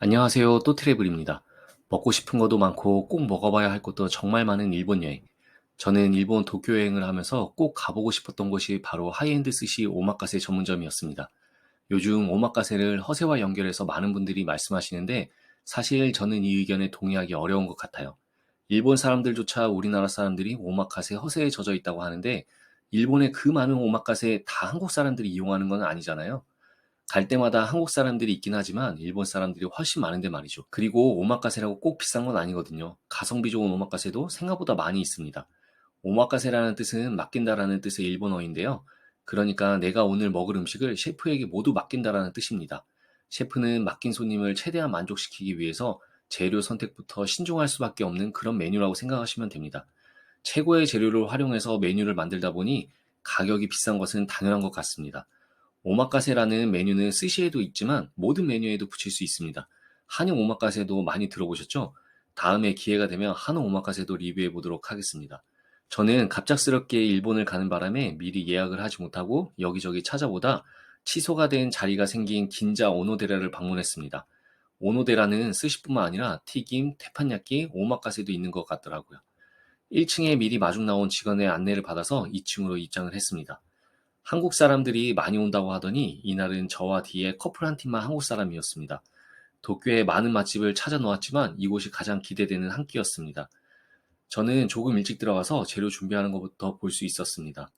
안녕하세요. 또 트래블입니다. 먹고 싶은 것도 많고 꼭 먹어봐야 할 것도 정말 많은 일본 여행. 저는 일본 도쿄 여행을 하면서 꼭 가보고 싶었던 곳이 바로 하이엔드 스시 오마카세 전문점이었습니다. 요즘 오마카세를 허세와 연결해서 많은 분들이 말씀하시는데 사실 저는 이 의견에 동의하기 어려운 것 같아요. 일본 사람들조차 우리나라 사람들이 오마카세 허세에 젖어 있다고 하는데 일본의 그 많은 오마카세 다 한국 사람들이 이용하는 건 아니잖아요. 갈 때마다 한국 사람들이 있긴 하지만 일본 사람들이 훨씬 많은데 말이죠. 그리고 오마카세라고 꼭 비싼 건 아니거든요. 가성비 좋은 오마카세도 생각보다 많이 있습니다. 오마카세라는 뜻은 맡긴다라는 뜻의 일본어인데요. 그러니까 내가 오늘 먹을 음식을 셰프에게 모두 맡긴다라는 뜻입니다. 셰프는 맡긴 손님을 최대한 만족시키기 위해서 재료 선택부터 신중할 수밖에 없는 그런 메뉴라고 생각하시면 됩니다. 최고의 재료를 활용해서 메뉴를 만들다 보니 가격이 비싼 것은 당연한 것 같습니다. 오마카세라는 메뉴는 스시에도 있지만 모든 메뉴에도 붙일 수 있습니다. 한우 오마카세도 많이 들어보셨죠? 다음에 기회가 되면 한우 오마카세도 리뷰해 보도록 하겠습니다. 저는 갑작스럽게 일본을 가는 바람에 미리 예약을 하지 못하고 여기저기 찾아보다 취소가 된 자리가 생긴 긴자 오노데라를 방문했습니다. 오노데라는 스시뿐만 아니라 튀김, 태판야끼, 오마카세도 있는 것 같더라고요. 1층에 미리 마중 나온 직원의 안내를 받아서 2층으로 입장을 했습니다. 한국 사람들이 많이 온다고 하더니 이날은 저와 뒤에 커플 한 팀만 한국 사람이었습니다. 도쿄에 많은 맛집을 찾아 놓았지만 이곳이 가장 기대되는 한 끼였습니다. 저는 조금 일찍 들어가서 재료 준비하는 것부터 볼 수 있었습니다.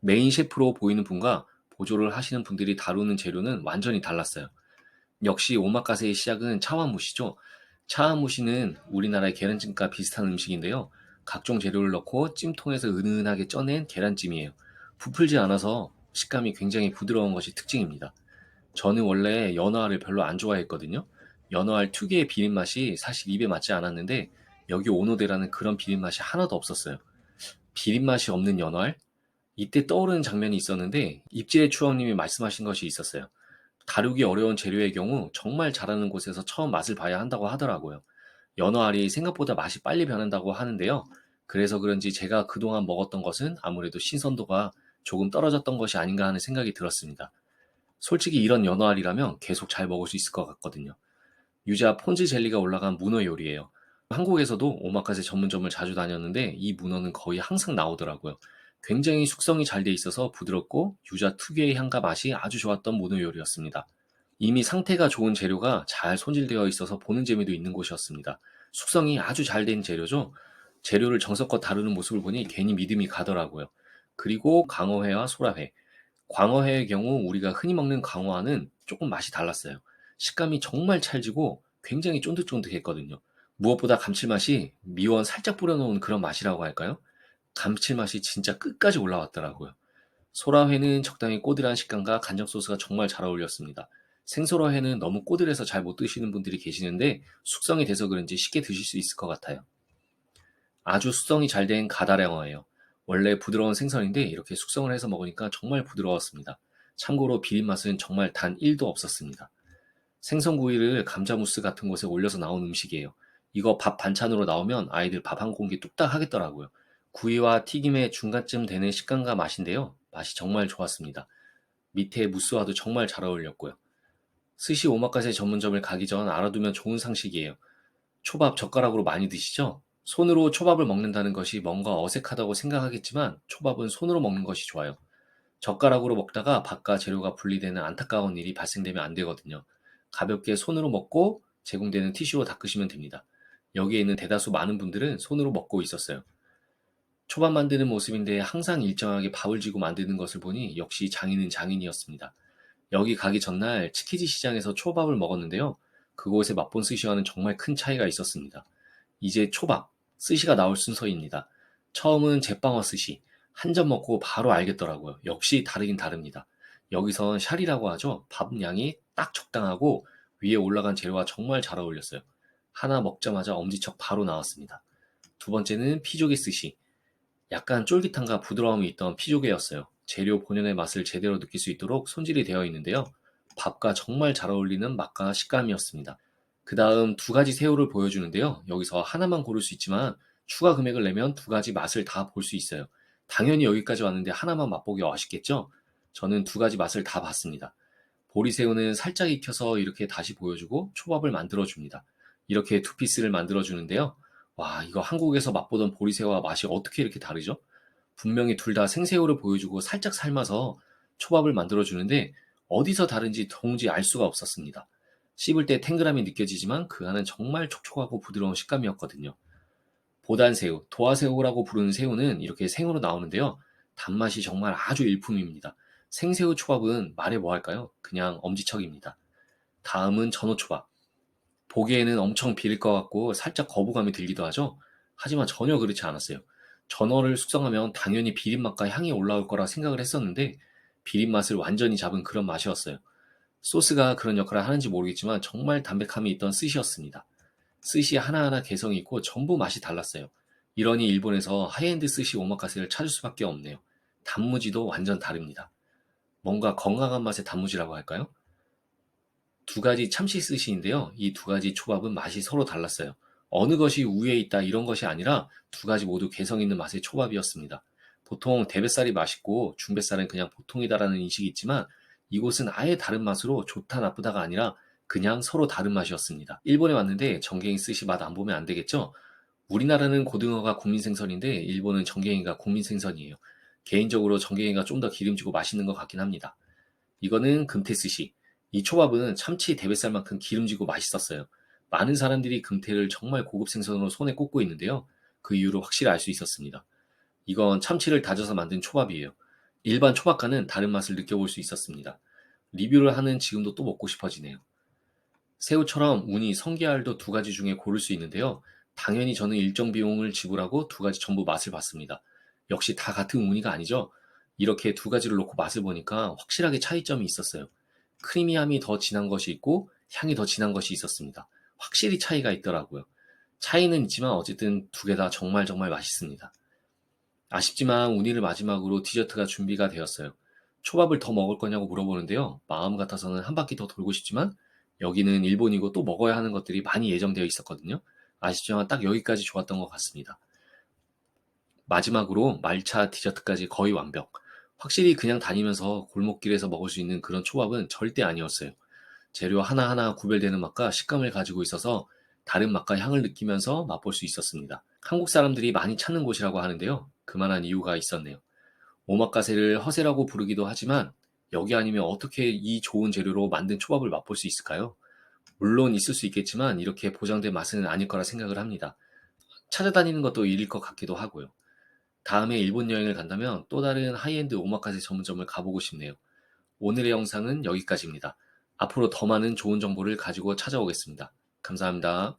메인 셰프로 보이는 분과 보조를 하시는 분들이 다루는 재료는 완전히 달랐어요. 역시 오마카세의 시작은 차와무시죠. 차와무시는 우리나라의 계란찜과 비슷한 음식인데요. 각종 재료를 넣고 찜통에서 은은하게 쪄낸 계란찜이에요. 부풀지 않아서 식감이 굉장히 부드러운 것이 특징입니다. 저는 원래 연어알을 별로 안 좋아했거든요. 연어알 특유의 비린 맛이 사실 입에 맞지 않았는데 여기 오노데라는 그런 비린 맛이 하나도 없었어요. 비린 맛이 없는 연어알? 이때 떠오르는 장면이 있었는데 입질의 추억님이 말씀하신 것이 있었어요. 다루기 어려운 재료의 경우 정말 잘하는 곳에서 처음 맛을 봐야 한다고 하더라고요. 연어알이 생각보다 맛이 빨리 변한다고 하는데요. 그래서 그런지 제가 그동안 먹었던 것은 아무래도 신선도가 조금 떨어졌던 것이 아닌가 하는 생각이 들었습니다. 솔직히 이런 연어알이라면 계속 잘 먹을 수 있을 것 같거든요. 유자 폰즈 젤리가 올라간 문어 요리예요. 한국에서도 오마카세 전문점을 자주 다녔는데 이 문어는 거의 항상 나오더라고요. 굉장히 숙성이 잘 돼 있어서 부드럽고 유자 특유의 향과 맛이 아주 좋았던 문어 요리였습니다. 이미 상태가 좋은 재료가 잘 손질되어 있어서 보는 재미도 있는 곳이었습니다. 숙성이 아주 잘 된 재료죠. 재료를 정성껏 다루는 모습을 보니 괜히 믿음이 가더라고요. 그리고 강어회와 소라회. 광어회의 경우 우리가 흔히 먹는 광어와는 조금 맛이 달랐어요. 식감이 정말 찰지고 굉장히 쫀득쫀득했거든요. 무엇보다 감칠맛이 미원 살짝 뿌려놓은 그런 맛이라고 할까요? 감칠맛이 진짜 끝까지 올라왔더라고요. 소라회는 적당히 꼬들한 식감과 간장 소스가 정말 잘 어울렸습니다. 생소라회는 너무 꼬들해서 잘 못 드시는 분들이 계시는데 숙성이 돼서 그런지 쉽게 드실 수 있을 것 같아요. 아주 숙성이 잘 된 가다량어예요. 원래 부드러운 생선인데 이렇게 숙성을 해서 먹으니까 정말 부드러웠습니다. 참고로 비린 맛은 정말 단 1도 없었습니다. 생선구이를 감자무스 같은 곳에 올려서 나온 음식이에요. 이거 밥 반찬으로 나오면 아이들 밥 한 공기 뚝딱 하겠더라고요. 구이와 튀김의 중간쯤 되는 식감과 맛인데요. 맛이 정말 좋았습니다. 밑에 무스와도 정말 잘 어울렸고요. 스시 오마카세 전문점을 가기 전 알아두면 좋은 상식이에요. 초밥 젓가락으로 많이 드시죠? 손으로 초밥을 먹는다는 것이 뭔가 어색하다고 생각하겠지만 초밥은 손으로 먹는 것이 좋아요. 젓가락으로 먹다가 밥과 재료가 분리되는 안타까운 일이 발생되면 안 되거든요. 가볍게 손으로 먹고 제공되는 티슈로 닦으시면 됩니다. 여기에 있는 대다수 많은 분들은 손으로 먹고 있었어요. 초밥 만드는 모습인데 항상 일정하게 밥을 쥐고 만드는 것을 보니 역시 장인은 장인이었습니다. 여기 가기 전날 치키지 시장에서 초밥을 먹었는데요. 그곳에 맛본 스시와는 정말 큰 차이가 있었습니다. 이제 초밥, 스시가 나올 순서입니다. 처음은 제빵어 스시. 한 점 먹고 바로 알겠더라고요. 역시 다르긴 다릅니다. 여기선 샬이라고 하죠. 밥 양이 딱 적당하고 위에 올라간 재료와 정말 잘 어울렸어요. 하나 먹자마자 엄지척 바로 나왔습니다. 두 번째는 피조개 스시. 약간 쫄깃함과 부드러움이 있던 피조개였어요. 재료 본연의 맛을 제대로 느낄 수 있도록 손질이 되어 있는데요. 밥과 정말 잘 어울리는 맛과 식감이었습니다. 그 다음 두 가지 새우를 보여주는데요. 여기서 하나만 고를 수 있지만 추가 금액을 내면 두 가지 맛을 다 볼 수 있어요. 당연히 여기까지 왔는데 하나만 맛보기 아쉽겠죠? 저는 두 가지 맛을 다 봤습니다. 보리새우는 살짝 익혀서 이렇게 다시 보여주고 초밥을 만들어줍니다. 이렇게 두 피스를 만들어주는데요. 와, 이거 한국에서 맛보던 보리새우와 맛이 어떻게 이렇게 다르죠? 분명히 둘 다 생새우를 보여주고 살짝 삶아서 초밥을 만들어주는데 어디서 다른지 도무지 알 수가 없었습니다. 씹을 때 탱글함이 느껴지지만 그 안은 정말 촉촉하고 부드러운 식감이었거든요. 보단새우, 도화새우라고 부르는 새우는 이렇게 생으로 나오는데요. 단맛이 정말 아주 일품입니다. 생새우 초밥은 말해 뭐 할까요? 그냥 엄지척입니다. 다음은 전어초밥. 보기에는 엄청 비릴 것 같고 살짝 거부감이 들기도 하죠. 하지만 전혀 그렇지 않았어요. 전어를 숙성하면 당연히 비린 맛과 향이 올라올 거라 생각을 했었는데 비린 맛을 완전히 잡은 그런 맛이었어요. 소스가 그런 역할을 하는지 모르겠지만 정말 담백함이 있던 스시였습니다. 스시 하나하나 개성이 있고 전부 맛이 달랐어요. 이러니 일본에서 하이엔드 스시 오마카세를 찾을 수밖에 없네요. 단무지도 완전 다릅니다. 뭔가 건강한 맛의 단무지라고 할까요? 두 가지 참치 스시인데요. 이 두 가지 초밥은 맛이 서로 달랐어요. 어느 것이 우위에 있다 이런 것이 아니라 두 가지 모두 개성 있는 맛의 초밥이었습니다. 보통 대뱃살이 맛있고 중뱃살은 그냥 보통이다라는 인식이 있지만 이곳은 아예 다른 맛으로 좋다 나쁘다가 아니라 그냥 서로 다른 맛이었습니다. 일본에 왔는데 정갱이 스시 맛 안 보면 안 되겠죠? 우리나라는 고등어가 국민 생선인데 일본은 정갱이가 국민 생선이에요. 개인적으로 정갱이가 좀 더 기름지고 맛있는 것 같긴 합니다. 이거는 금태 스시. 이 초밥은 참치 대뱃살만큼 기름지고 맛있었어요. 많은 사람들이 금태를 정말 고급 생선으로 손에 꼽고 있는데요. 그 이유를 확실히 알 수 있었습니다. 이건 참치를 다져서 만든 초밥이에요. 일반 초밥과는 다른 맛을 느껴볼 수 있었습니다. 리뷰를 하는 지금도 또 먹고 싶어지네요. 새우처럼 우니, 성게알도 두 가지 중에 고를 수 있는데요. 당연히 저는 일정 비용을 지불하고 두 가지 전부 맛을 봤습니다. 역시 다 같은 우니가 아니죠? 이렇게 두 가지를 놓고 맛을 보니까 확실하게 차이점이 있었어요. 크리미함이 더 진한 것이 있고 향이 더 진한 것이 있었습니다. 확실히 차이가 있더라고요. 차이는 있지만 어쨌든 두 개 다 정말 정말 맛있습니다. 아쉽지만 우니를 마지막으로 디저트가 준비가 되었어요. 초밥을 더 먹을 거냐고 물어보는데요. 마음 같아서는 한 바퀴 더 돌고 싶지만 여기는 일본이고 또 먹어야 하는 것들이 많이 예정되어 있었거든요. 아쉽지만 딱 여기까지 좋았던 것 같습니다. 마지막으로 말차 디저트까지 거의 완벽. 확실히 그냥 다니면서 골목길에서 먹을 수 있는 그런 초밥은 절대 아니었어요. 재료 하나하나 구별되는 맛과 식감을 가지고 있어서 다른 맛과 향을 느끼면서 맛볼 수 있었습니다. 한국 사람들이 많이 찾는 곳이라고 하는데요. 그만한 이유가 있었네요. 오마카세를 허세라고 부르기도 하지만 여기 아니면 어떻게 이 좋은 재료로 만든 초밥을 맛볼 수 있을까요? 물론 있을 수 있겠지만 이렇게 보장된 맛은 아닐 거라 생각을 합니다. 찾아다니는 것도 일일 것 같기도 하고요. 다음에 일본 여행을 간다면 또 다른 하이엔드 오마카세 전문점을 가보고 싶네요. 오늘의 영상은 여기까지입니다. 앞으로 더 많은 좋은 정보를 가지고 찾아오겠습니다. 감사합니다.